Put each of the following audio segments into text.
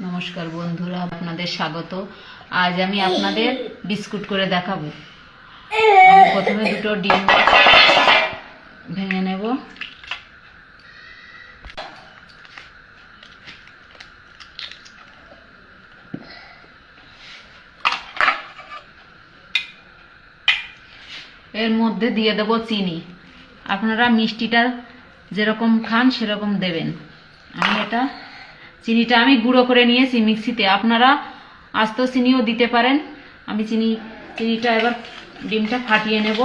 নমস্কার বন্ধুরা, আপনাদের স্বাগত। আজ আমি আপনাদের বিস্কুট করে দেখাবো। প্রথমে দুটো ডিম ভেঙে নেব। এর মধ্যে দিয়ে দেব চিনি। আপনারা মিষ্টিটা যেরকম খান, সেরকম দেবেন। আমি এটা চিনিটা আমি গুঁড়ো করে নিয়েছি মিক্সিতে। আপনারা আস্ত চিনিও দিতে পারেন। আমি চিনি, চিনিটা এবার ডিমটা ফাটিয়ে নেব।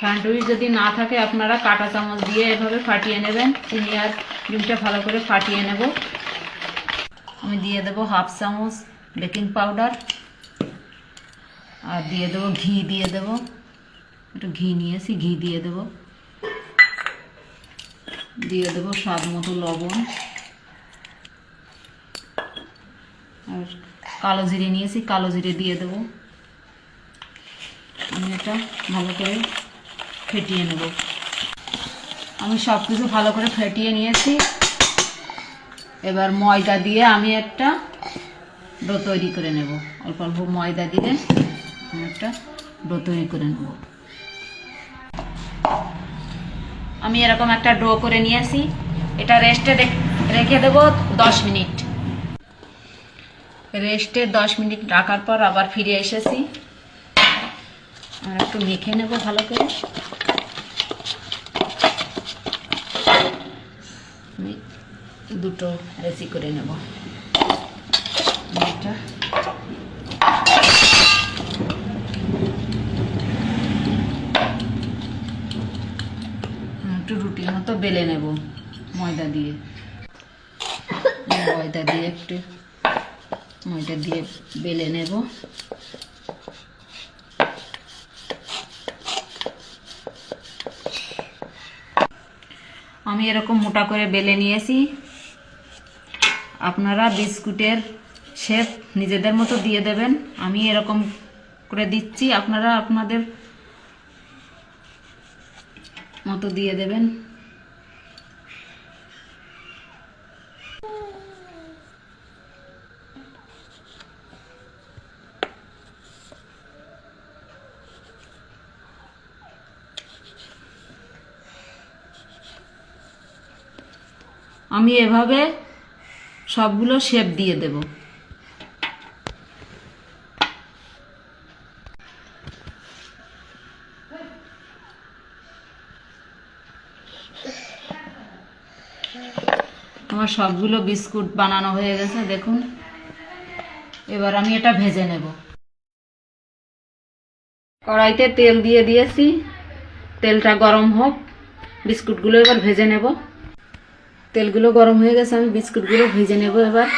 ফ্যান্টুই যদি না থাকে, আপনারা কাঁটা চামচ দিয়ে এভাবে ফাটিয়ে নেবেন। চিনি আর ডিমটা ভালো করে ফাটিয়ে নেব। আমি দিয়ে দেবো হাফ চামচ বেকিং পাউডার। আর দিয়ে দেবো ঘি, দিয়ে দেবো। একটু ঘি নিয়েছি, ঘি দিয়ে দেবো। দিয়ে দেবো স্বাদ মতো লবণ। আর কালো জিরে নিয়েছি, কালো জিরে দিয়ে দেবো। আমি এটা ভালো করে ফেটিয়ে নেব। আমি সব কিছু ভালো করে ফেটিয়ে নিয়েছি। এবার ময়দা দিয়ে আমি একটা ডো তৈরি করে নেব। অল্প অল্প ময়দা দিয়ে আমি একটা ডো তৈরি করে নেব। আমি এরকম একটা ডো করে নিয়েছি। এটা রেস্টে রেখে দেবো দশ মিনিট। রেস্টে দশ মিনিট রাখার পর আবার ফিরে এসেছি। আর একটু মেখে নেব ভালো করে। দুটো রেসি করে নেব। একটু রুটির মতো বেলে নেব ময়দা দিয়ে। ময়দা দিয়ে একটু ময়দা দিয়ে বেলে নেব। আমি এরকম মোটা করে বেলে নিয়েছি। আপনারা বিস্কুটের শেপ নিজেদের মতো দিয়ে দেবেন। আমি এরকম করে দিচ্ছি, আপনারা আপনাদের মতো দিয়ে দেবেন। আমি এভাবে সবগুলো শেপ দিয়ে দেব। আমার সবগুলো বিস্কুট বানানো হয়ে গেছে, দেখুন। এবার আমি এটা ভেজে নেব। কড়াইতে তেল দিয়ে দিয়েছি। তেলটা গরম হোক, বিস্কুটগুলো এবার ভেজে নেব। তেলগুলো গরম হয়ে গেছে, আমি বিস্কুটগুলো ভেজে নেব এবার।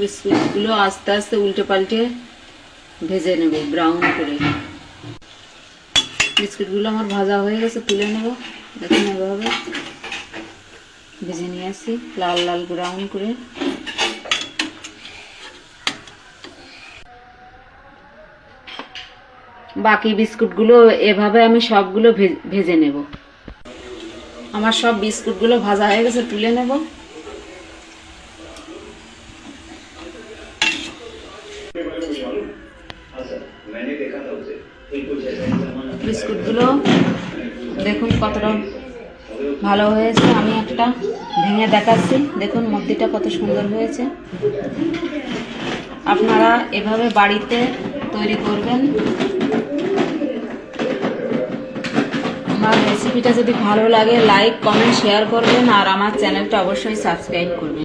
বিস্কুটগুলো আস্তে আস্তে উল্টে পাল্টে ভেজে নেব ব্রাউন করে। বিস্কুটগুলো আমার ভাজা হয়ে গেছে, তুলে নেব। দেখুন এভাবে ভেজে নিয়ে আসি, লাল লাল ব্রাউন করে। বাকি বিস্কুটগুলো এভাবে আমি সবগুলো ভেজে নেব। আমার সব বিস্কুটগুলো ভাজা হয়ে গেছে, তুলে নেব। বিস্কুটগুলো দেখুন কতটা ভালো হয়েছে। আমি একটা ভেঙে দেখাচ্ছি। দেখুন মধ্যিটা কত সুন্দর হয়েছে। আপনারা এভাবে বাড়িতে তৈরি করবেন। আমার রেসিপিটা যদি ভালো লাগে লাইক কমেন্ট শেয়ার করবেন আর আমার চ্যানেলটা অবশ্যই সাবস্ক্রাইব করবেন।